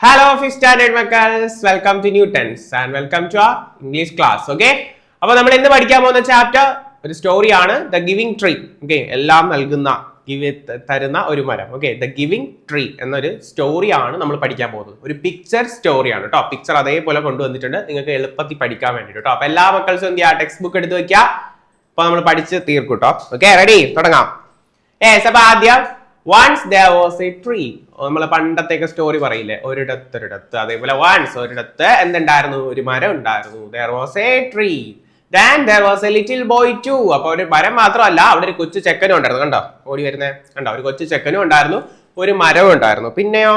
Hello, standard Standard welcome to new tense and welcome to ആ English class okay അപ്പൊ നമ്മൾ ഇന്ന് പഠിക്കാൻ പോകുന്ന ചാപ്റ്റർ ഒരു സ്റ്റോറിയാണ് ദ ഗിവിംഗ് ട്രീ ഓക്കെ എല്ലാം നൽകുന്ന ഗിവ് തരുന്ന ഒരു മരം ഓക്കെ ദ ഗിവിംഗ് ട്രീ എന്നൊരു സ്റ്റോറിയാണ് നമ്മൾ പഠിക്കാൻ പോകുന്നത്. ഒരു പിക്ചർ സ്റ്റോറിയാണ് കേട്ടോ പിക്ചർ അതേപോലെ കൊണ്ടുവന്നിട്ടുണ്ട്. നിങ്ങൾക്ക് എളുപ്പത്തിൽ പഠിക്കാൻ വേണ്ടിയിട്ട് കേട്ടോ അപ്പൊ എല്ലാ മക്കൾസും എന്ത് ചെയ്യുക ടെക്സ്റ്റ് ബുക്ക് എടുത്ത് വെക്കുക അപ്പൊ നമ്മൾ പഠിച്ച് തീർക്കും കേട്ടോ ഓക്കെ റെഡി തുടങ്ങാം. ഏസ് അപ്പോൾ ആദ്യം once there was a tree നമ്മൾ പണ്ടത്തേക്ക് സ്റ്റോറി പറയില്ലേ? ഒരിടത്ത് ഒരിടത്തൊരിടത്ത് അതേപോലെ വൺസ് ഒരിടത്ത് എന്തുണ്ടായിരുന്നു? ഒരു മരം ഉണ്ടായിരുന്നു. There was a tree then there was a little boy too അപ്പൊ ഒരു മരം മാത്രമല്ല അവിടെ ഒരു കൊച്ചു ചെക്കനും ഉണ്ടായിരുന്നു. കണ്ടോ? ഓടി വരുന്നേ. കണ്ടോ? ഒരു കൊച്ചു ചെക്കനും ഉണ്ടായിരുന്നു ഒരു മരവും ഉണ്ടായിരുന്നു. പിന്നെയോ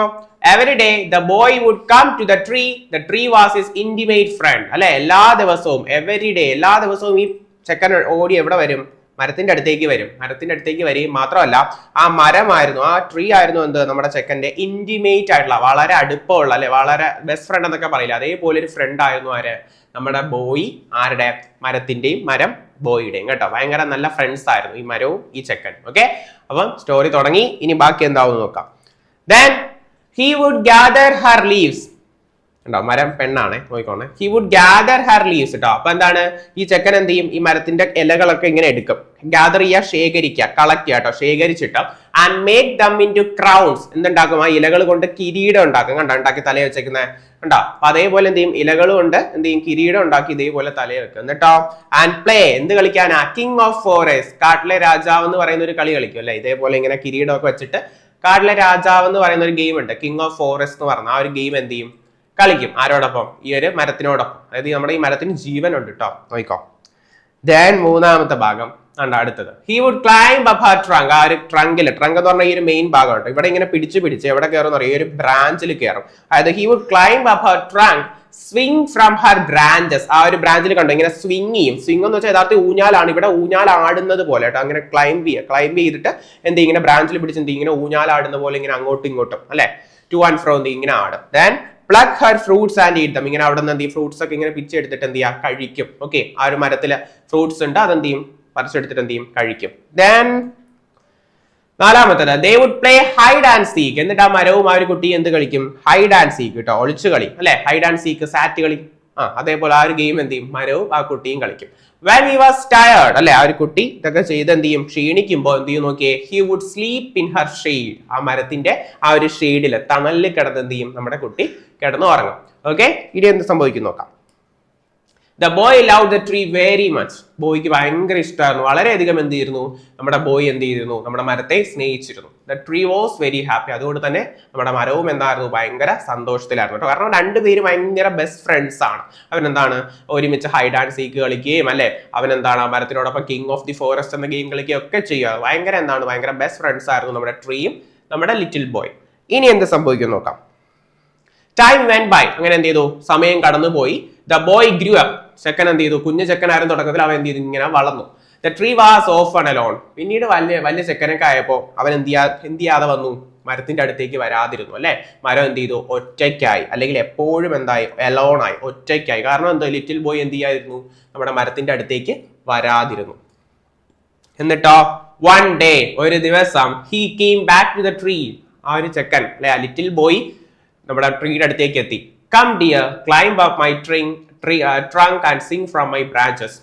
every day the boy would come to the tree the tree was is intimate friend അല്ലെ? എല്ലാ ദിവസവും എവറി ഡേ എല്ലാ ദിവസവും ഈ ചെക്കൻ ഓടി എവിടെ വരും? മരത്തിന്റെ അടുത്തേക്ക് വരും. മരത്തിന്റെ അടുത്തേക്ക് വരികയും മാത്രമല്ല ആ മരമായിരുന്നു ആ ട്രീ ആയിരുന്നു എന്ത്? നമ്മുടെ ചെക്കന്റെ ഇന്റിമേറ്റ് ആയിട്ടുള്ള വളരെ അടുപ്പമുള്ള അല്ലെ? വളരെ ബെസ്റ്റ് ഫ്രണ്ട് എന്നൊക്കെ പറയില്ല? അതേപോലെ ഒരു ഫ്രണ്ട് ആയിരുന്നു ആര്? നമ്മുടെ ബോയ് ആരുടെ? മരത്തിന്റെയും മരം ബോയിയുടെയും കേട്ടോ. ഭയങ്കര നല്ല ഫ്രണ്ട്സ് ആയിരുന്നു ഈ മരവും ഈ ചെക്കൻ. ഓക്കെ അപ്പം സ്റ്റോറി തുടങ്ങി. ഇനി ബാക്കി എന്താവും നോക്കാം. Then he would gather her leaves ഉണ്ടോ മരം പെണ്ണാണ്. നോക്കിക്കോണേ. He would gather her leaves കേട്ടോ അപ്പൊ എന്താണ്? ഈ ചെക്കൻ എന്ത് ചെയ്യും? ഈ മരത്തിന്റെ ഇലകളൊക്കെ ഇങ്ങനെ എടുക്കും. ഗ്യാദർ ചെയ്യുക ശേഖരിക്കുക കളക്ട് ചെയ്യുക കേട്ടോ ശേഖരിച്ചിട്ട് and make them into crowns എന്തുണ്ടാക്കും? ആ ഇലകൾ കൊണ്ട് കിരീടം ഉണ്ടാക്കും. കണ്ടോ? ഉണ്ടാക്കി തലയിൽ വെച്ചേക്കുന്നത് ഉണ്ടോ അപ്പൊ അതേപോലെ എന്ത് ചെയ്യും? ഇലകൾ കൊണ്ട് എന്ത് ചെയ്യും? കിരീടം ഉണ്ടാക്കി ഇതേപോലെ തലയിൽ വെക്കും. എന്നിട്ടോ? ആൻഡ് പ്ലേ എന്ത് കളിക്കാനാ? കിങ് ഓഫ് ഫോറസ്റ്റ് കാട്ടിലെ രാജാവ് എന്ന് പറയുന്ന ഒരു കളി കളിക്കും അല്ലെ? ഇതേപോലെ ഇങ്ങനെ കിരീടമൊക്കെ വെച്ചിട്ട് കാട്ടിലെ രാജാവ് എന്ന് പറയുന്ന ഒരു ഗെയിം ഉണ്ട്. കിങ് ഓഫ് ഫോറസ്റ്റ് എന്ന് പറഞ്ഞ ആ ഒരു ഗെയിം എന്ത് ചെയ്യും? കളിക്കും. ആരോടൊപ്പം? ഈ ഒരു മരത്തിനോടൊപ്പം. അതായത് നമ്മുടെ ഈ മരത്തിന് ജീവനുണ്ട് കേട്ടോ നോക്കിക്കോ. ദെൻ മൂന്നാമത്തെ ഭാഗം. ആണ് അടുത്തത്. ഹി വുഡ് ക്ലൈംബ് അപ്പ് ആ ട്രങ്ക് ആ ഒരു ട്രങ്കിൽ ട്രങ്ക് എന്ന് പറഞ്ഞാൽ ഈ ഒരു മെയിൻ ഭാഗം കേട്ടോ ഇവിടെ ഇങ്ങനെ പിടിച്ച് പിടിച്ച് എവിടെ കയറും ഈ ഒരു ബ്രാഞ്ചിൽ കയറും അതായത് he would climb up her trunk swing from her branches ആ ഒരു ബ്രാഞ്ചിൽ കണ്ടു? ഇങ്ങനെ സ്വിംഗ് ചെയ്യും. സ്വിംഗ് എന്ന് വെച്ചാൽ യഥാർത്ഥ ഊഞ്ഞാലാണ്. ഇവിടെ ഊഞ്ഞാൽ ആടുന്നത് പോലെ കേട്ടോ അങ്ങനെ ക്ലൈംബ് ചെയ്യുക ക്ലൈംബ് ചെയ്തിട്ട് എന്ത് ഇങ്ങനെ ബ്രാഞ്ചിൽ പിടിച്ച് എന്ത് ഇങ്ങനെ ഊഞ്ഞാലാടുന്ന പോലെ ഇങ്ങനെ അങ്ങോട്ടും ഇങ്ങോട്ടും. അല്ലെ? ടു ആൻഡ് ഫ്രോ എന്ത് ഇങ്ങനെ ആടും. Then pluck her fruits and eat them ഇങ്ങനെ അവിടെ നിന്ന് എന്ത് ചെയ്യും? ഫ്രൂട്ട്സ് ഒക്കെ ഇങ്ങനെ പിച്ചെടുത്തിട്ട് എന്ത് ചെയ്യുക? കഴിക്കും. ഓക്കെ ആ ഒരു മരത്തിൽ ഫ്രൂട്ട്സ് ഉണ്ട്. അതെന്ത് ചെയ്യും? പറിച്ചെടുത്തിട്ട് എന്ത് ചെയ്യും? കഴിക്കും. ദെൻ നാലാമത്തത് they would play hide and seek എന്നിട്ട് ആ മരവും ആ ഒരു കുട്ടി എന്ത് കളിക്കും? ഹൈഡ് ആൻഡ് സീക്ക് കേട്ടോ ഒളിച്ചു കളി. അല്ലെ? ഹൈഡ് ആൻഡ് സീക്ക് സാറ്റ് കളി. ആ അതേപോലെ ആ ഒരു ഗെയിം എന്ത് ചെയ്യും? മരവും ആ കുട്ടിയും കളിക്കും. വെൻ ഹി വാസ് ടയേർഡ് അല്ലെ? ആ ഒരു കുട്ടി ഇതൊക്കെ ചെയ്ത് എന്ത് ചെയ്യും? ക്ഷീണിക്കുമ്പോൾ എന്ത് ചെയ്യും നോക്കിയേ? He would sleep in her shade ആ മരത്തിന്റെ ആ ഒരു ഷെയ്ഡിൽ തണലിൽ കിടന്ന് എന്ത് ചെയ്യും? നമ്മുടെ കുട്ടി കിടന്ന് ഉറങ്ങും. ഓക്കെ ഇനി എന്ത് സംഭവിക്കും നോക്കാം. The boy love the tree very much ബോയ്ക്ക് ഭയങ്കര ഇഷ്ടമായിരുന്നു വളരെയധികം എന്ത് ചെയ്തിരുന്നു? നമ്മുടെ ബോയ് എന്ത് ചെയ്തിരുന്നു? നമ്മുടെ മരത്തെ സ്നേഹിച്ചിരുന്നു. The tree was very happy അതുകൊണ്ട് തന്നെ നമ്മുടെ മരവും എന്തായിരുന്നു? ഭയങ്കര സന്തോഷത്തിലായിരുന്നു കേട്ടോ. കാരണം രണ്ടുപേരും ഭയങ്കര ബെസ്റ്റ് ഫ്രണ്ട്സ് ആണ്. അവനെന്താണ്? ഒരുമിച്ച് ഹൈഡ് ആൻഡ് സീക്ക് കളിക്കുകയും അല്ലെ? അവനെന്താണ്? മരത്തിനോടൊപ്പം കിങ് ഓഫ് ദി ഫോറസ്റ്റ് എന്ന ഗെയിം കളിക്കുകയും ഒക്കെ ചെയ്യുക. ഭയങ്കര എന്താണ്? ഭയങ്കര ബെസ്റ്റ് ഫ്രണ്ട്സ് ആയിരുന്നു നമ്മുടെ ട്രീയും നമ്മുടെ ലിറ്റിൽ ബോയ് ഇനി എന്ത് സംഭവിക്കും നോക്കാം. ടൈം വെൻ ബൈ അങ്ങനെ എന്ത് ചെയ്തു? സമയം കടന്നുപോയി. ദ ബോയ് ഗ്രൂ അപ്പ് ചെക്കൻ എന്ത് ചെയ്തു? കുഞ്ഞു ചെക്കനായിരുന്നു തുടക്കത്തിൽ അവൻ എന്ത് ചെയ്തു? ഇങ്ങനെ വളർന്നു. ദ ട്രീ വാസ് ഓഫ് ആൻഡ് അലോൺ പിന്നീട് വലിയ വലിയ ചെക്കനൊക്കെ ആയപ്പോൾ അവൻ എന്ത് ചെയ്യാ എന്ത് ചെയ്യാതെ വന്നു? മരത്തിന്റെ അടുത്തേക്ക് വരാതിരുന്നു അല്ലെ? മരം എന്ത് ചെയ്തു? ഒറ്റയ്ക്കായി. അല്ലെങ്കിൽ എപ്പോഴും എന്തായി? അലോൺ ആയി. ഒറ്റയ്ക്കായി. കാരണം എന്തോ? ലിറ്റിൽ ബോയ് എന്ത് ചെയ്യായിരുന്നു നമ്മുടെ മരത്തിന്റെ അടുത്തേക്ക് വരാതിരുന്നു. എന്നിട്ടോ? വൺ ഡേ ഒരു ദിവസം he came back to the tree ആ ഒരു ചെക്കൻ അല്ലെ? ആ ലിറ്റിൽ ബോയ് നമ്മുടെ ട്രീയുടെ അടുത്തേക്ക് എത്തി. Come dear climb up my trunk tree trunk and swing from my branches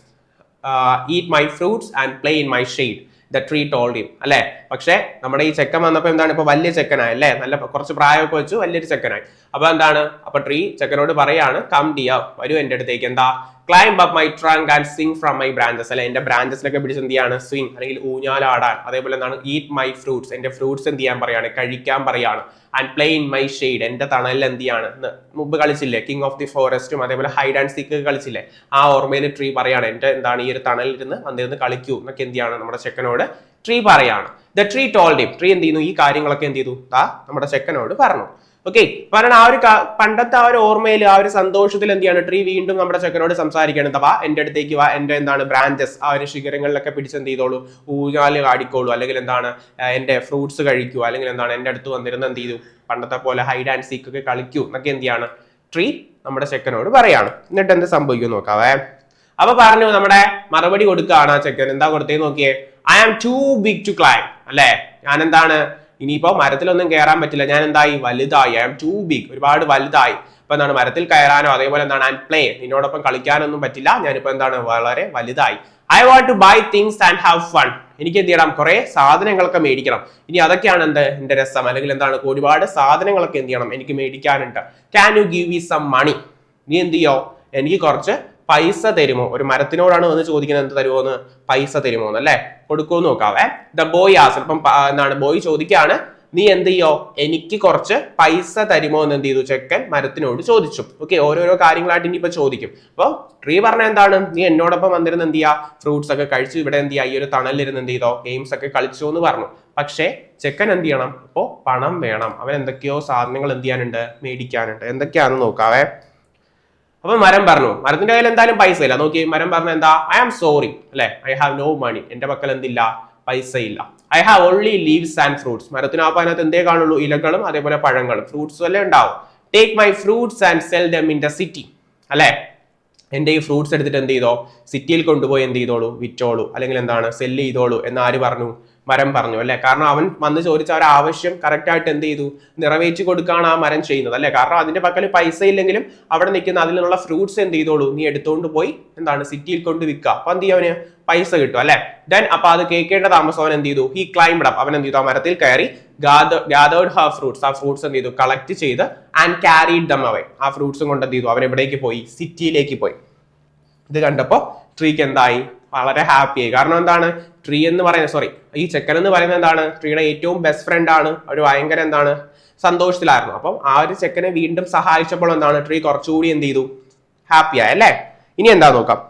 eat my fruits and play in my shade the tree told him അല്ലേ? പക്ഷേ നമ്മുടെ ഈ ചെക്കൻ വന്നപ്പോൾ എന്താണ്? ഇപ്പോൾ വലിയ ചെക്കനായി അല്ലേ? നല്ല കുറച്ച് പ്രായമൊക്കെ വെച്ചു വലിയൊരു ചെക്കനായി. അപ്പോൾ എന്താണ്? അപ്പോൾ ട്രീ ചെക്കനോട് പറയാണ് കം ഡിയർ വരൂ എന്റെ അടുത്തേക്ക്. എന്താ? Climb up my trunk and swing from my branches അല്ലെ എന്റെ ബ്രാഞ്ചസിനൊക്കെ പിടിച്ച് എന്ത് ചെയ്യാണ്? സ്വിങ് അല്ലെങ്കിൽ ഊഞ്ഞാലാടാൻ. അതേപോലെ എന്താണ്? ഈറ്റ് മൈ ഫ്രൂട്ട്സ് എന്റെ ഫ്രൂട്ട്സ് എന്ത് ചെയ്യാൻ പറയാണ്? കഴിക്കാൻ പറയാണ്. And play in my shade എന്റെ തണലിൽ എന്ത് ചെയ്യാണ്? മുമ്പ് കളിച്ചില്ലേ? കിങ് ഓഫ് ദി ഫോറസ്റ്റും അതേപോലെ ഹൈഡ് ആൻഡ് സീക്ക് കളിച്ചില്ലേ? ആ ഓർമ്മയിൽ ട്രീ പറയാണ്. എന്റെ എന്താണ് ഈ ഒരു തണലിൽ ഇരുന്ന് വന്നിരുന്ന് കളിക്കൂ എന്നൊക്കെ എന്ത് ചെയ്യാണ്? നമ്മുടെ ചെക്കനോട് ട്രീ പറയാണ്. The tree told him tree എന്ത് ചെയ്യുന്നു? ഈ കാര്യങ്ങളൊക്കെ എന്ത് ചെയ്തു? ആ നമ്മുടെ ചെക്കനോട് പറഞ്ഞു. ഓക്കെ കാരണം ആ ഒരു പണ്ടത്തെ ആ ഒരു ഓർമ്മയിൽ ആ ഒരു സന്തോഷത്തിൽ എന്ത് ട്രീ വീണ്ടും നമ്മുടെ ചെക്കനോട് സംസാരിക്കണം "ദാ എന്റെ അടുത്തേക്ക് വാ എന്റെ എന്താണ് ബ്രാഞ്ചസ് ആ ഒരു ശിഖരങ്ങളിലൊക്കെ പിടിച്ച് എന്ത് ചെയ്തോളൂ? ഊഞ്ഞാൽ കാടിക്കോളൂ. അല്ലെങ്കിൽ എന്താണ് എന്റെ ഫ്രൂട്ട്സ് കഴിക്കൂ. അല്ലെങ്കിൽ എന്താണ് എന്റെ അടുത്ത് വന്നിരുന്ന എന്ത് ചെയ്തു? പണ്ടത്തെ പോലെ ഹൈഡ് ആൻഡ് സീക്ക് ഒക്കെ കളിക്കൂ എന്നൊക്കെ എന്ത് ചെയ്യാണ്? ട്രീ നമ്മുടെ ചെക്കനോട് പറയാണ്. എന്നിട്ട് എന്ത് സംഭവിക്കും നോക്കാവേ അപ്പൊ പറഞ്ഞു നമ്മുടെ മറുപടി കൊടുക്കുകയാണ് ആ ചെക്കൻ. എന്താ കൊടുത്തേ നോക്കിയേ? I am too big to climb അല്ലേ? ഞാൻ എന്താണ് ഇനിയിപ്പോ മരത്തിലൊന്നും കയറാൻ പറ്റില്ല. ഞാൻ എന്തായി വലുതായി. ഐ ആം ടു ബിഗ് ഒരുപാട് വലുതായി. അപ്പൊ എന്താണ്? മരത്തിൽ കയറാനോ അതേപോലെ എന്താണ്? ആൻഡ് പ്ലേ നിന്നോടൊപ്പം കളിക്കാനൊന്നും പറ്റില്ല. ഞാനിപ്പോ എന്താണ്? വളരെ വലുതായി. I want to buy things and have fun എനിക്ക് എന്ത് ചെയ്യണം? കുറെ സാധനങ്ങളൊക്കെ മേടിക്കണം. ഇനി അതൊക്കെയാണ് എന്ത്? എന്റെ രസം. അല്ലെങ്കിൽ എന്താണ്? ഒരുപാട് സാധനങ്ങളൊക്കെ എന്ത് ചെയ്യണം? എനിക്ക് മേടിക്കാനുണ്ട്. Can you give me some money നീ എന്ത് ചെയ്യോ? എനിക്ക് കുറച്ച് പൈസ തരുമോ? ഒരു മരത്തിനോടാണ് വന്ന് ചോദിക്കുന്നത് എന്ത് തരുമോ എന്ന്? പൈസ തരുമോ എന്ന് അല്ലെ? കൊടുക്കുമോ നോക്കാവേ. ദ ബോയ് ആസ് ഇപ്പം എന്താണ് ബോയ് ചോദിക്കുകയാണ് നീ എന്ത് ചെയ്യോ? എനിക്ക് കുറച്ച് പൈസ തരുമോ എന്ന് എന്ത് ചെയ്തു? ചെക്കൻ മരത്തിനോട് ചോദിച്ചു. ഓക്കെ ഓരോരോ കാര്യങ്ങളായിട്ട് ഇനിയിപ്പോ ചോദിക്കും. അപ്പൊ ട്രീ പറഞ്ഞ എന്താണ്? നീ എന്നോടൊപ്പം വന്നിരുന്ന് എന്ത് ചെയ്യാ? ഫ്രൂട്ട്സ് ഒക്കെ കഴിച്ചു ഇവിടെ എന്ത് ചെയ്യാ? ഈ ഒരു തണലിരുന്ന് എന്ത് ചെയ്തോ? ഗെയിംസ് ഒക്കെ കളിച്ചു എന്ന് പറഞ്ഞു. പക്ഷേ ചെക്കൻ എന്ത് ചെയ്യണം? അപ്പോ പണം വേണം. അവൻ എന്തൊക്കെയോ സാധനങ്ങൾ എന്ത് ചെയ്യാനുണ്ട്? മേടിക്കാനുണ്ട്. എന്തൊക്കെയാണെന്ന് നോക്കാവേ. അപ്പൊ മരം പറഞ്ഞു. മരത്തിന്റെ കയ്യിൽ എന്തായാലും പൈസ ഇല്ല. നോക്കി മരം പറഞ്ഞ എന്താ? ഐ ആം സോറി അല്ലെ? ഐ ഹാവ് നോ മണി എന്റെ പക്കൽ എന്തില്ല? പൈസ ഇല്ല. I have only leaves and fruits മരത്തിനകത്ത് അതിനകത്ത് എന്തേ കാണുള്ളൂ? ഇലകളും അതേപോലെ പഴങ്ങളും. ഫ്രൂട്ട്സ് എല്ലാം ഉണ്ടാവും? Take my fruits and sell them in the city അല്ലെ? എന്റെ ഈ ഫ്രൂട്ട്സ് എടുത്തിട്ട് എന്ത് ചെയ്തോ? സിറ്റിയിൽ കൊണ്ടുപോയി എന്ത് ചെയ്തോളൂ? വിറ്റോളൂ. അല്ലെങ്കിൽ എന്താണ്? സെല്ല് ചെയ്തോളൂ. എന്ന് ആര് പറഞ്ഞു? മരം പറഞ്ഞു അല്ലെ? കാരണം അവൻ വന്ന് ചോദിച്ച ഒരു ആവശ്യം കറക്റ്റ് ആയിട്ട് എന്ത് ചെയ്തു? നിറവേറ്റി കൊടുക്കുകയാണ് ആ മരം ചെയ്യുന്നത് അല്ലെ? കാരണം അതിന്റെ പക്കൽ പൈസ ഇല്ലെങ്കിലും അവിടെ നിൽക്കുന്ന അതിൽ നിന്നുള്ള ഫ്രൂട്ട്സ് എന്ത് ചെയ്തോളൂ? നീ എടുത്തുകൊണ്ട് പോയി എന്താണ് സിറ്റിയിൽ കൊണ്ട് വിൽക്കുക. അപ്പൊ എന്ത് ചെയ്യും അവന്? പൈസ കിട്ടും അല്ലെ? ദെൻ അപ്പൊ അത് കേൾക്കേണ്ട താമസം അവൻ എന്ത് ചെയ്തു? ഹി ക്ലൈംബ് അപ്പ് അവൻ എന്ത് ചെയ്തു? ആ മരത്തിൽ കയറി ഗാദേർഡ് ഹാ ഫ്രൂട്ട്സ് ആ ഫ്രൂട്ട്സ് എന്ത് ചെയ്തു? കളക്ട് ചെയ്ത് ആൻഡ് ക്യാരിഡ് ദം അവൻ ആ ഫ്രൂട്ട്സും കൊണ്ട് എന്ത് ചെയ്തു? അവൻ എവിടേക്ക് പോയി? സിറ്റിയിലേക്ക് പോയി. ഇത് കണ്ടപ്പോ ട്രീക്ക് എന്തായി? വളരെ ഹാപ്പി ആയി. കാരണം എന്താണ്? ട്രീ എന്ന് പറയുന്നത് സോറി ഈ ചെക്കൻ എന്ന് പറയുന്നത് എന്താണ്? ട്രീയുടെ ഏറ്റവും ബെസ്റ്റ് ഫ്രണ്ട് ആണ്. ഒരു ഭയങ്കര എന്താണ്? സന്തോഷത്തിലായിരുന്നു. അപ്പം ആ ഒരു ചെക്കനെ വീണ്ടും സഹായിച്ചപ്പോൾ എന്താണ്? ട്രീ കുറച്ചുകൂടി എന്ത് ചെയ്തു? ഹാപ്പി ആയി അല്ലേ? ഇനി എന്താ നോക്കാം.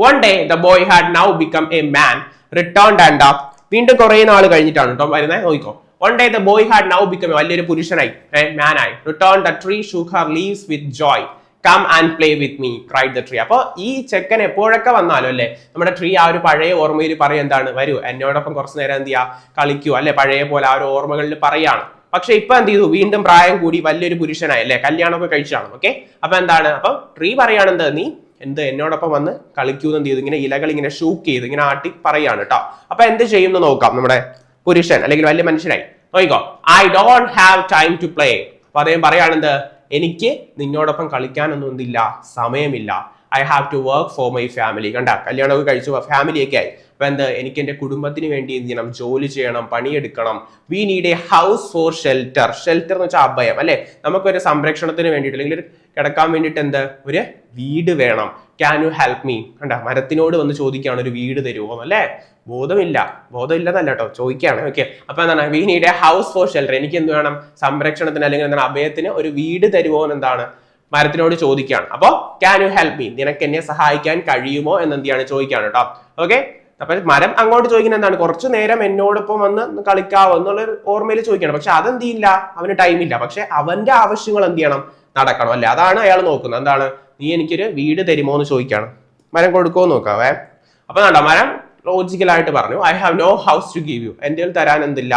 One day the boy had now become a man return and up വീണ്ടും കുറെ നാൾ കഴിഞ്ഞിട്ടാണ് കേട്ടോ വരുന്നത് നോക്കിക്കോ. One day the boy had now become വലിയൊരു പുരുഷനായി മാനായി return the tree her leaves with joy come and play with me cried the tree അപ്പോൾ ഈ ചെക്കൻ എപ്പോഴൊക്കെ വന്നാലും അല്ലേ നമ്മുടെ ട്രീ ആ ഒരു പഴയ ഓർമ്മയിൽ പറയും എന്താണ് വരൂ എന്നോടൊപ്പം കുറച്ച് നേരം എന്ത് ചെയ്യാ കളിക്കൂ അല്ലെ പഴയ പോലെ ആ ഒരു ഓർമ്മകളിൽ പറയാണ്. പക്ഷെ ഇപ്പൊ എന്ത് ചെയ്തു വീണ്ടും പ്രായം കൂടി വലിയൊരു പുരുഷനായി അല്ലെ കല്യാണമൊക്കെ കഴിച്ചാണ് ഓക്കെ അപ്പൊ എന്താണ് അപ്പൊ ട്രീ പറയാണെന്ത് നീ എന്ത് എന്നോടൊപ്പം വന്ന് കളിക്കൂ എന്ത് ചെയ്തു ഇങ്ങനെ ഇലകൾ ഇങ്ങനെ ഷൂക്ക് ചെയ്ത് ഇങ്ങനെ ആട്ടി പറയാണ് കേട്ടോ അപ്പൊ എന്ത് ചെയ്യുമെന്ന് നോക്കാം നമ്മുടെ പുരുഷൻ അല്ലെങ്കിൽ വലിയ മനുഷ്യനായി. നോക്കിക്കോ I don't have time to play അപ്പൊ അദ്ദേഹം പറയാണെന്ത് എനിക്ക് നിന്നോടൊപ്പം കളിക്കാനൊന്നും എന്തില്ല സമയമില്ല. I have to work for my family കണ്ട കല്യാണമൊക്കെ കഴിച്ചു ഫാമിലി ഒക്കെ ആയി. അപ്പൊ എന്ത് എനിക്ക് എന്റെ കുടുംബത്തിന് വേണ്ടി എന്ത് ചെയ്യണം? ജോലി ചെയ്യണം പണിയെടുക്കണം. We need a house for shelter shelter എന്ന് വെച്ചാൽ അഭയം അല്ലെ? നമുക്കൊരു സംരക്ഷണത്തിന് വേണ്ടിയിട്ട് അല്ലെങ്കിൽ കിടക്കാൻ വേണ്ടിയിട്ട് എന്ത്? ഒരു വീട് വേണം. ക്യാൻ യു ഹെൽപ്പ് മീ കണ്ട മരത്തിനോട് വന്ന് ചോദിക്കുകയാണ് ഒരു വീട് തരുമോ? അല്ലേ ബോധമില്ല. ബോധമില്ലെന്നല്ല കേട്ടോ ചോദിക്കുകയാണ്. ഓക്കെ അപ്പൊ എന്താണ്? We need a house for shelter എനിക്ക് എന്ത് വേണം? സംരക്ഷണത്തിന് അല്ലെങ്കിൽ എന്താണ്? അഭയത്തിന് ഒരു വീട് തരുമോ എന്താണ് മരത്തിനോട് ചോദിക്കുകയാണ്. അപ്പോൾ ക്യാൻ യു ഹെൽപ്പ് മീ നിനക്ക് എന്നെ സഹായിക്കാൻ കഴിയുമോ? എന്ന് എന്താണ് ചോദിക്കുകയാണ് കേട്ടോ. ഓക്കെ അപ്പൊ മരം അങ്ങോട്ട് ചോദിക്കുന്നത് എന്താണ്? കുറച്ചു നേരം എന്നോടൊപ്പം വന്ന് കളിക്കാവോ എന്നുള്ള ഓർമ്മയിൽ ചോദിക്കണം പക്ഷെ അതെന്ത് ചെയ്യില്ല അവന് ടൈം ഇല്ല. പക്ഷെ അവന്റെ ആവശ്യങ്ങൾ എന്ത് ചെയ്യണം? നടക്കണം അല്ലെ? അതാണ് അയാൾ നോക്കുന്നത്. എന്താണ്? നീ എനിക്കൊരു വീട് തരുമോ എന്ന് ചോദിക്കുകയാണ് മരം കൊടുക്കുമോ എന്ന് നോക്കാവേ അപ്പൊ കണ്ടോ മരം ലോജിക്കലായിട്ട് പറഞ്ഞു I have no house to give you എന്റെ തരാൻ എന്തില്ല?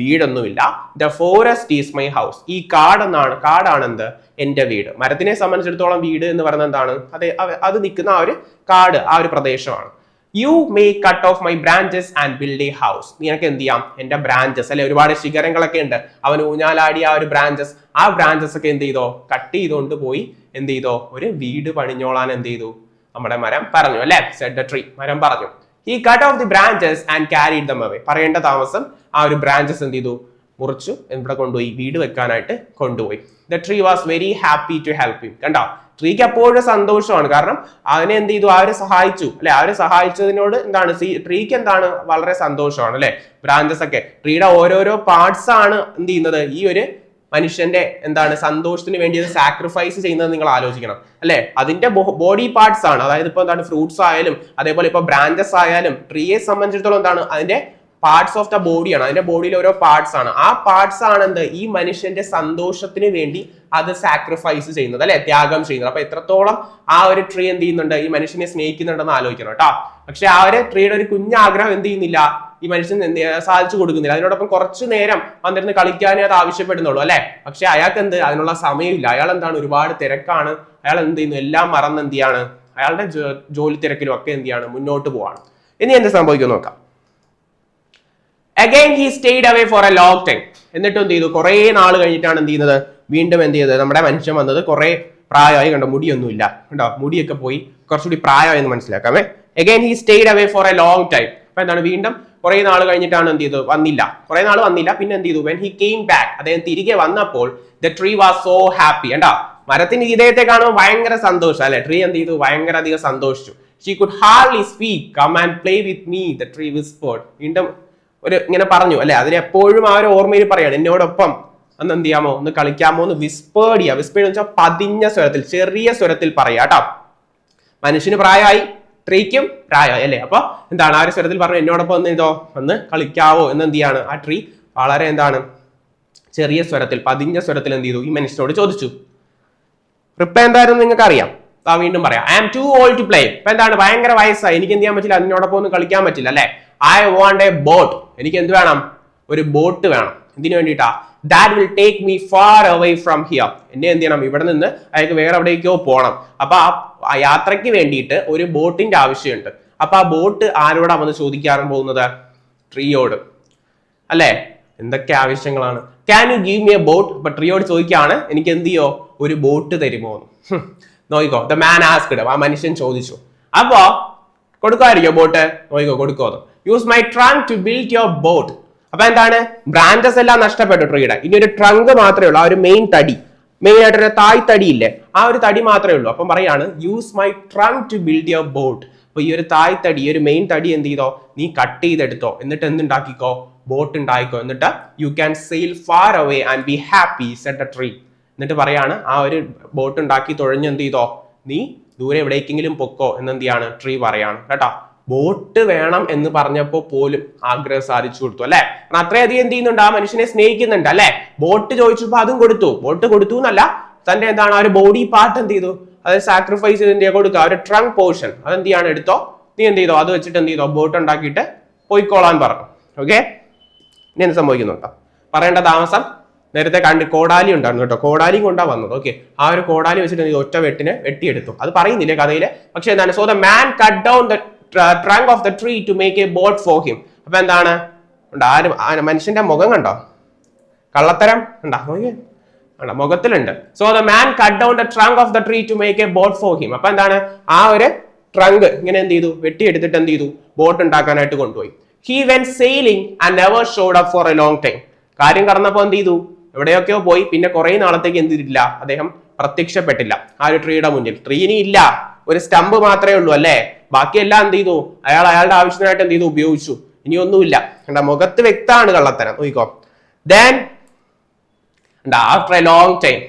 വീടൊന്നുമില്ല. The forest is my house ഈ കാട് എന്നാണ് കാടാണ് എന്ത് എന്റെ വീട്. മരത്തിനെ സംബന്ധിച്ചിടത്തോളം വീട് എന്ന് പറയുന്നത് എന്താണ്? അത് അത് നിൽക്കുന്ന ആ ഒരു കാട് ആ ഒരു പ്രദേശമാണ്. You may cut off my branches and build a house നിനക്ക് എന്ത് ചെയ്യാം? എന്റെ ബ്രാഞ്ചസ് അല്ലെ ഒരുപാട് ശിഖരങ്ങളൊക്കെ ഉണ്ട്. അവൻ ഊഞ്ഞാലാടി ആ ഒരു ബ്രാഞ്ചസ് ആ ബ്രാഞ്ചസ് ഒക്കെ എന്ത് ചെയ്തോ? കട്ട് ചെയ്തുകൊണ്ട് പോയി എന്ത് ചെയ്തോ? ഒരു വീട് പണിഞ്ഞോളാൻ എന്ത് ചെയ്തു? നമ്മുടെ മരം പറഞ്ഞു അല്ലെ? സെഡ് ട്രീ മരം പറഞ്ഞു. He cut off the branches and carried them away പറയേണ്ട താമസം ആ ഒരു ബ്രാഞ്ചസ് എന്ത് ചെയ്തു? മുറിച്ചു. ഇവിടെ കൊണ്ടുപോയി. വീട് വെക്കാനായിട്ട് കൊണ്ടുപോയി. The tree was very happy to help you കണ്ടോ? ട്രീക്ക് അപ്പോഴും സന്തോഷമാണ്. കാരണം അതിനെ എന്ത് ചെയ്തു? അവരെ സഹായിച്ചു. അല്ലെ? അവരെ സഹായിച്ചതിനോട് എന്താണ്? ട്രീക്ക് എന്താണ്? വളരെ സന്തോഷമാണ്. അല്ലെ? ബ്രാഞ്ചസ് ഒക്കെ ട്രീയുടെ ഓരോരോ പാർട്സ് ആണ് എന്ത് ചെയ്യുന്നത്? ഈ ഒരു മനുഷ്യന്റെ എന്താണ്? സന്തോഷത്തിന് വേണ്ടി അത് സാക്രിഫൈസ് ചെയ്യുന്നത് നിങ്ങൾ ആലോചിക്കണം. അല്ലെ? അതിന്റെ ബോഡി പാർട്സ് ആണ്. അതായത് ഇപ്പൊ എന്താണ്? ഫ്രൂട്ട്സ് ആയാലും അതേപോലെ ഇപ്പൊ ബ്രാഞ്ചസ് ആയാലും ട്രീയെ സംബന്ധിച്ചിടത്തോളം എന്താണ്? അതിന്റെ പാർട്സ് ഓഫ് ദ ബോഡിയാണ് അതിന്റെ ബോഡിയിൽ ഓരോ പാർട്സ് ആണ്. ആ പാർട്സ് ആണ് എന്ത്? ഈ മനുഷ്യന്റെ സന്തോഷത്തിന് വേണ്ടി അത് സാക്രിഫൈസ് ചെയ്യുന്നത് അല്ലെ? ത്യാഗം ചെയ്യുന്നത്. അപ്പൊ എത്രത്തോളം ആ ഒരു ട്രീ എന്ത് ചെയ്യുന്നുണ്ട്? ഈ മനുഷ്യനെ സ്നേഹിക്കുന്നുണ്ടെന്ന് ആലോചിക്കണം കേട്ടോ പക്ഷെ ആ ഒരു ട്രീയുടെ ഒരു കുഞ്ഞാഗ്രഹം എന്ത് ചെയ്യുന്നില്ല? ഈ മനുഷ്യൻ സാധിച്ചു കൊടുക്കുന്നില്ല. അതിനോടൊപ്പം കുറച്ചു നേരം വന്നിരുന്ന് കളിക്കാനേ അത് ആവശ്യപ്പെടുന്നുള്ളൂ അല്ലെ? പക്ഷെ അയാൾക്ക് എന്ത്? അതിനുള്ള സമയമില്ല. അയാൾ എന്താണ്? ഒരുപാട് തിരക്കാണ്. അയാൾ എന്ത് ചെയ്യുന്നു? എല്ലാം മറന്ന് എന്ത് ചെയ്യാണ്? അയാളുടെ ജോലി തിരക്കിലും ഒക്കെ എന്ത് ചെയ്യാണ്? മുന്നോട്ട് പോവാണ്. ഇനി എന്ത് സംഭവിക്കും നോക്കാം. Again he stayed away for a long time എന്നിട്ടും എന്ത് ചെയ്തു? കുറെ നാൾ കഴിഞ്ഞിട്ടാണ് എന്ത് ചെയ്യുന്നത്? വീണ്ടും എന്ത് ചെയ്തത്? നമ്മുടെ മനുഷ്യൻ വന്നത് കുറെ പ്രായമായി കണ്ടോ? മുടിയൊന്നുമില്ല. കണ്ടോ? മുടിയൊക്കെ പോയി കുറച്ചുകൂടി പ്രായമായി എന്ന് മനസ്സിലാക്കാമേ again he stayed away for a long time അപ്പൊ എന്താണ്? വീണ്ടും കുറെ നാൾ കഴിഞ്ഞിട്ടാണ് എന്ത് ചെയ്തത്? വന്നില്ല. കുറെ നാൾ വന്നില്ല. പിന്നെ എന്ത് ചെയ്തു? വെൻ ഹി കെയിം ബാക്ക് അദ്ദേഹം തിരികെ വന്നപ്പോൾ the tree was so happy കണ്ടാ? മരത്തിന് ഇദ്ദേഹത്തെ കാണുമ്പോൾ ഭയങ്കര സന്തോഷം അല്ലെ? ട്രീ എന്ത് ചെയ്തു? ഭയങ്കര അധികം സന്തോഷിച്ചു. She could Harley speak come and play with me the tree whispered വീണ്ടും ഒരു ഇങ്ങനെ പറഞ്ഞു അല്ലെ? അതിന് എപ്പോഴും ആ ഒരു ഓർമ്മയിൽ പറയാണ് എന്നോടൊപ്പം അന്ന് എന്ത് ചെയ്യാമോ? ഒന്ന് കളിക്കാമോ? എന്ന് വിസ്പേർഡ് ചെയ്യാം. വിസ്പേർഡ് വെച്ചാൽ പതിഞ്ഞ സ്വരത്തിൽ ചെറിയ സ്വരത്തിൽ പറയാം കേട്ടോ. മനുഷ്യന് പ്രായമായി ട്രീക്കും പ്രായമായി അല്ലേ? അപ്പൊ എന്താണ്? ആ ഒരു സ്വരത്തിൽ പറഞ്ഞു എന്നോടൊപ്പം ഒന്ന് ഇതോ ഒന്ന് കളിക്കാവോ? എന്ന് എന്ത് ചെയ്യാണ്? ആ ട്രീ വളരെ എന്താണ്? ചെറിയ സ്വരത്തിൽ പതിഞ്ഞ സ്വരത്തിൽ എന്ത് ചെയ്തു? ഈ മനുഷ്യനോട് ചോദിച്ചു. റിപ്ലൈ എന്തായിരുന്നു നിങ്ങൾക്ക് അറിയാം. ആ വീണ്ടും പറയാം I am too old to play ഇപ്പൊ എന്താണ്? ഭയങ്കര വയസ്സായി. എനിക്ക് എന്ത് ചെയ്യാൻ പറ്റില്ല? അതിനോടൊപ്പം ഒന്നും കളിക്കാൻ പറ്റില്ല അല്ലെ? ഐ വോണ്ട് എ ബോട്ട് എനിക്ക് എന്ത് വേണം? ഒരു ബോട്ട് വേണം. എന്തിനു വേണ്ടിട്ടാ that will take me far away from here എന്നെ എന്ത് ചെയ്യണം? ഇവിടെ നിന്ന് അയാൾക്ക് വേറെ എവിടേക്കോ പോകണം അപ്പൊ ആ യാത്രയ്ക്ക് വേണ്ടിയിട്ട് ഒരു ബോട്ടിന്റെ ആവശ്യമുണ്ട്. അപ്പൊ ആ ബോട്ട് ആരോടാ വന്ന് ചോദിക്കാറും പോകുന്നത്? ട്രീയോട്. അല്ലേ? എന്തൊക്കെ ആവശ്യങ്ങളാണ്? Can you give me a boat അപ്പൊ ട്രീയോട് ചോദിക്കുകയാണ്. എനിക്ക് എന്ത് ചെയ്യോ? ഒരു ബോട്ട് തരുമോ നോക്കിക്കോ. ദ മാൻ ആസ്ക്ഡ് ആ മനുഷ്യൻ ചോദിച്ചു. അപ്പോ കൊടുക്കുമായിരിക്കോ ബോട്ട്? നോക്കിക്കോ കൊടുക്കോ use my trunk to build your boat അപ്പൊ എന്താണ്? ബ്രാഞ്ചസ് എല്ലാം നഷ്ടപ്പെട്ടു ട്രീയുടെ ഇനി ഒരു ട്രങ്ക് മാത്രമേ ഉള്ളൂ ആ ഒരു മെയിൻ തടി. മെയിൻ ആയിട്ട് ഒരു തായ് തടി ഇല്ലേ ആ ഒരു തടി മാത്രമേ ഉള്ളൂ. അപ്പം പറയാണ് use my trunk to build your boat അപ്പൊ ഈ ഒരു തായ് തടി ഈ ഒരു മെയിൻ തടി എന്ത് ചെയ്തോ? നീ കട്ട് ചെയ്തെടുത്തോ. എന്നിട്ട് എന്തുണ്ടാക്കിക്കോ? ബോട്ട് ഉണ്ടായിക്കോ. എന്നിട്ട് you can sail far away and be happy said a tree എന്നിട്ട് പറയാണ് ആ ഒരു ബോട്ട് ഉണ്ടാക്കി തുഴഞ്ഞ് എന്ത് ചെയ്തോ? നീ ദൂരെ എവിടേക്കെങ്കിലും പൊക്കോ. എന്നെന്ത് ചെയ്യാണ്? ട്രീ പറയാണ്. കേട്ടോ? ബോട്ട് വേണം എന്ന് പറഞ്ഞപ്പോ പോലും ആഗ്രഹം സാധിച്ചു കൊടുത്തു അല്ലെ? അത്രയധികം എന്ത് ചെയ്യുന്നുണ്ട്? ആ മനുഷ്യനെ സ്നേഹിക്കുന്നുണ്ട് അല്ലെ? ബോട്ട് ചോദിച്ചപ്പോ അതും കൊടുത്തു. ബോട്ട് കൊടുത്തു എന്നല്ല തന്റെ എന്താണ് ആ ഒരു ബോഡി പാർട്ട് എന്ത് ചെയ്തു? അത് സാക്രിഫൈസ് ചെയ്ത് എന്ത് ചെയ്യാ കൊടുക്കുക ഒരു ട്രങ്ക് പോർഷൻ അതെന്ത് ചെയ്യാണ് എടുത്തോ? നീ എന്ത് ചെയ്തോ? അത് വെച്ചിട്ട് എന്ത് ചെയ്തോ? ബോട്ട് ഉണ്ടാക്കിയിട്ട് പോയിക്കോളാൻ പറഞ്ഞു. ഓക്കെ ഇനി എന്ത് സംഭവിക്കുന്നു പറയേണ്ട താമസം നേരത്തെ കണ്ട് കോടാലി ഉണ്ടായിരുന്നു കേട്ടോ. കോടാലി കൊണ്ടാ വന്നത്. ഓക്കെ ആ ഒരു കോടാലി വെച്ചിട്ട് ഒറ്റ വെട്ടിന് വെട്ടിയെടുത്തു. അത് പറയുന്നില്ലേ കഥയിൽ? പക്ഷെ എന്താണ് so the man cut down the trunk of the tree to make a boat for him അപ്പൊ എന്താണ്? ഉണ്ട് ആരും മനുഷ്യന്റെ മുഖം കണ്ടോ? കള്ളത്തരം? ഉണ്ടാ കണ്ടോ മുഖത്തിലുണ്ട്. So the man cut down the trunk of the tree to make a boat for him അപ്പൊ എന്താണ്? ആ ഒരു ട്രങ്ക് ഇങ്ങനെ എന്ത് ചെയ്തു? വെട്ടിയെടുത്തിട്ട് എന്ത് ചെയ്തു? ബോട്ട് ഉണ്ടാക്കാനായിട്ട് കൊണ്ടുപോയി. He went sailing and never showed up for a long time കാര്യം കടന്നപ്പോ എന്ത് ചെയ്തു? എവിടെയൊക്കെയോ പോയി. പിന്നെ കുറെ നാളത്തേക്ക് എന്ത് ചെയ്തില്ല അദ്ദേഹം പ്രത്യക്ഷപ്പെട്ടില്ല. ആ ഒരു ട്രീയുടെ മുന്നിൽ. ട്രീ ഇനി ഇല്ല. ഒരു സ്റ്റമ്പ് മാത്രമേ ഉള്ളൂ അല്ലേ? ബാക്കിയെല്ലാം എന്ത് ചെയ്തു? അയാൾ അയാളുടെ ആവശ്യത്തിനായിട്ട് എന്ത് ചെയ്തു? ഉപയോഗിച്ചു. ഇനി ഒന്നുമില്ല. കണ്ട മുഖത്ത് വ്യക്തമാണ് കള്ളത്തരം. നോക്കിക്കോ. Then after a long time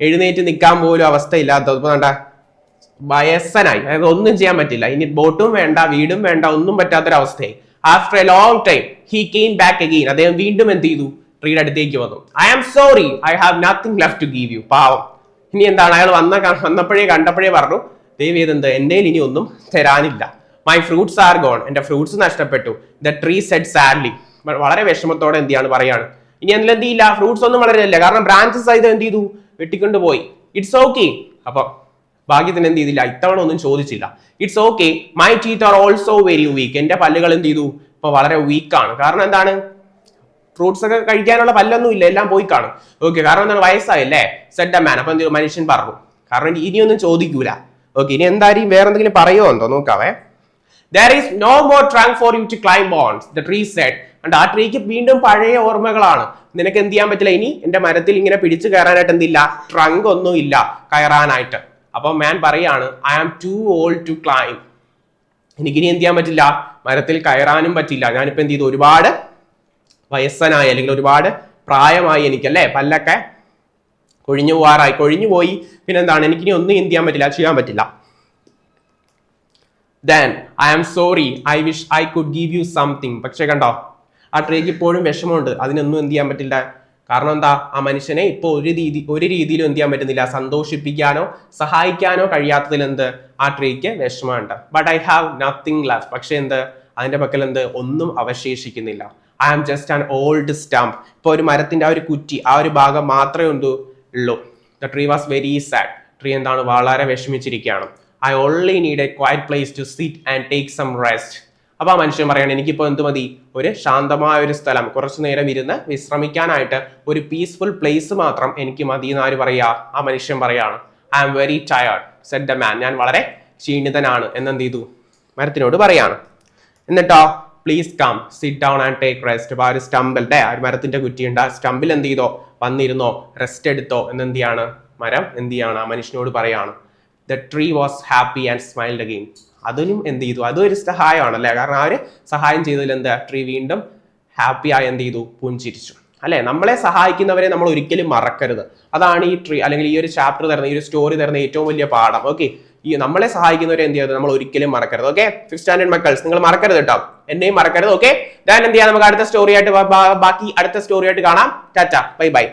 എഴുന്നേറ്റ് നിൽക്കാൻ പോലും അവസ്ഥയില്ലാത്തത് ഇപ്പൊ കണ്ട വയസ്സനായി. അതായത് ഒന്നും ചെയ്യാൻ പറ്റില്ല. ഇനി ബോട്ടും വേണ്ട വീടും വേണ്ട ഒന്നും പറ്റാത്തൊരവസ്ഥയായി. After a long time he came back again അദ്ദേഹം വീണ്ടും എന്ത് ചെയ്തു? ട്രീയുടെ അടുത്തേക്ക് വന്നു. I am sorry I have nothing left to give you പാവം. ഇനി എന്താണ്? അയാൾ വന്ന വന്നപ്പോഴേ കണ്ടപ്പോഴേ പറഞ്ഞു ദൈവം ഇതെന്ത് എന്റെ ഇനി ഒന്നും തരാനില്ല. മൈ ഫ്രൂട്ട്സ് ആർ ഗോൺ എന്റെ ഫ്രൂട്ട്സ് നഷ്ടപ്പെട്ടു. ദ ട്രീ സെറ്റ് സാഡ്ലി വളരെ വിഷമത്തോടെ എന്ത് ചെയ്യാണ്? പറയാണ്. ഇനി അതിൽ എന്ത് ചെയ്യില്ല? ഫ്രൂട്ട്സ് ഒന്നും വളരില്ല കാരണം ബ്രാഞ്ചസ് ആയത് എന്ത് ചെയ്തു? വെട്ടിക്കൊണ്ട് പോയി. ഇറ്റ്സ് ഓക്കെ അപ്പൊ ഭാഗ്യത്തിന് എന്ത് ചെയ്തില്ല? ഇത്തവണ ഒന്നും ചോദിച്ചില്ല. It's okay my teeth are also very weak എന്റെ പല്ലുകൾ എന്ത് ചെയ്തു? ഇപ്പൊ വളരെ വീക്കാണ് കാരണം എന്താണ്? ഫ്രൂട്ട്സ് ഒക്കെ കഴിക്കാനുള്ള പല്ലൊന്നും ഇല്ല. എല്ലാം പോയി കാണും. ഓക്കെ കാരണം എന്താണ്? വയസ്സായല്ലേ? സെഡ് എ മാൻ അപ്പൊ എന്ത്? മനുഷ്യൻ പറഞ്ഞു. കാരണം ഇനിയൊന്നും ചോദിക്കൂല. ഓക്കെ ഇനി എന്തായാലും വേറെ എന്തെങ്കിലും പറയുമോ എന്തോ? നോക്കാവേ. There is no more trunk for you to climb on the tree said ആ ട്രീക്ക് വീണ്ടും പഴയ ഓർമ്മകളാണ്. നിനക്ക് എന്ത് ചെയ്യാൻ പറ്റില്ല? ഇനി എന്റെ മരത്തിൽ ഇങ്ങനെ പിടിച്ചു കയറാനായിട്ട് എന്തില്ല? ട്രങ്ക് ഒന്നും ഇല്ല കയറാനായിട്ട്. അപ്പൊ മാൻ പറയാണ് I am too old to climb എനിക്കിനി എന്ത് ചെയ്യാൻ പറ്റില്ല? മരത്തിൽ കയറാനും പറ്റില്ല. ഞാനിപ്പോ എന്ത് ചെയ്തു? ഒരുപാട് വയസ്സനായി അല്ലെങ്കിൽ ഒരുപാട് പ്രായമായി എനിക്കല്ലേ? പല്ലൊക്കെ കൊഴിഞ്ഞു പോവാറായി. കൊഴിഞ്ഞു പോയി. പിന്നെന്താണ്? എനിക്കിനി ഒന്നും എന്ത് ചെയ്യാൻ പറ്റില്ല? ചെയ്യാൻ പറ്റില്ല. Then I am sorry I wish I could give you something പക്ഷേ കണ്ടോ? ആ ട്രീക്ക് ഇപ്പോഴും വിഷമമുണ്ട്. അതിനൊന്നും എന്ത് ചെയ്യാൻ പറ്റില്ല. കാരണം എന്താ? ആ മനുഷ്യനെ ഇപ്പോൾ ഒരു രീതി ഒരു രീതിയിലും എന്ത് ചെയ്യാൻ പറ്റുന്നില്ല. സന്തോഷിപ്പിക്കാനോ സഹായിക്കാനോ കഴിയാത്തതിൽ എന്ത്? ആ ട്രീക്ക് വിഷമമുണ്ട്. But I have nothing left പക്ഷേ എന്ത്? അതിന്റെ പക്കൽ എന്ത്? ഒന്നും അവശേഷിക്കുന്നില്ല. I am just an old stump ഇപ്പോൾ ഒരു മരത്തിന്റെ ആ ഒരു കുറ്റി ആ ഒരു ഭാഗം മാത്രമേ എന്തു ഉള്ളൂ. The tree was very sad tree എന്താണ്? വളരെ വിഷമിച്ചിരിക്കുകയാണ്. I only need a quiet place to sit and take some rest അപ്പൊ ആ മനുഷ്യൻ പറയണം എനിക്കിപ്പോ എന്ത് മതി? ഒരു ശാന്തമായ ഒരു സ്ഥലം. കുറച്ചു നേരം ഇരുന്ന് വിശ്രമിക്കാനായിട്ട് ഒരു പീസ്ഫുൾ പ്ലേസ് മാത്രം എനിക്ക് മതി എന്ന് ആര് പറയാ? ആ മനുഷ്യൻ പറയാണ് I am very tired said the man ഞാൻ വളരെ ക്ഷീണിതനാണ്. എന്നെന്ത് ചെയ്തു? മരത്തിനോട് പറയാണ് എന്നിട്ടോ please come sit down and take rest അപ്പോൾ ആ ഒരു സ്റ്റമ്പിൽ ഡേ ആ ഒരു മരത്തിന്റെ കുറ്റിയുണ്ട്. ആ സ്റ്റമ്പിൽ എന്ത് ചെയ്തോ? വന്നിരുന്നോ? റെസ്റ്റ് എടുത്തോ? എന്നെന്ത് മരം എന്ത് ആ മനുഷ്യനോട് പറയാണ് the tree was happy and smiled again അതിനും എന്ത് ചെയ്തു? അതും ഒരു സഹായമാണ് അല്ലേ കാരണം അവർ സഹായം ചെയ്തതിൽ എന്താ? ട്രീ വീണ്ടും ഹാപ്പി ആയി എന്ത് ചെയ്തു? പുഞ്ചിരിച്ചു. അല്ലെ? നമ്മളെ സഹായിക്കുന്നവരെ നമ്മൾ ഒരിക്കലും മറക്കരുത്. അതാണ് ഈ ട്രീ അല്ലെങ്കിൽ ഈ ഒരു ചാപ്റ്റർ തരുന്ന ഈ ഒരു സ്റ്റോറി തരുന്ന ഏറ്റവും വലിയ പാഠം. ഓക്കെ ഈ നമ്മളെ സഹായിക്കുന്നവരെ എന്ത് ചെയ്യരുത് നമ്മൾ ഒരിക്കലും മറക്കരുത്. ഓക്കെ ഫിഫ്ത് സ്റ്റാൻഡേർഡ് മക്കൾസ് നിങ്ങൾ മറക്കരുത് കേട്ടോ എന്നെയും മറക്കരുത് ഓക്കെ ഞാൻ എന്ത് ചെയ്യാം? നമുക്ക് അടുത്ത സ്റ്റോറി ആയിട്ട് ബാക്കി അടുത്ത സ്റ്റോറി ആയിട്ട് കാണാം. Tata bye bye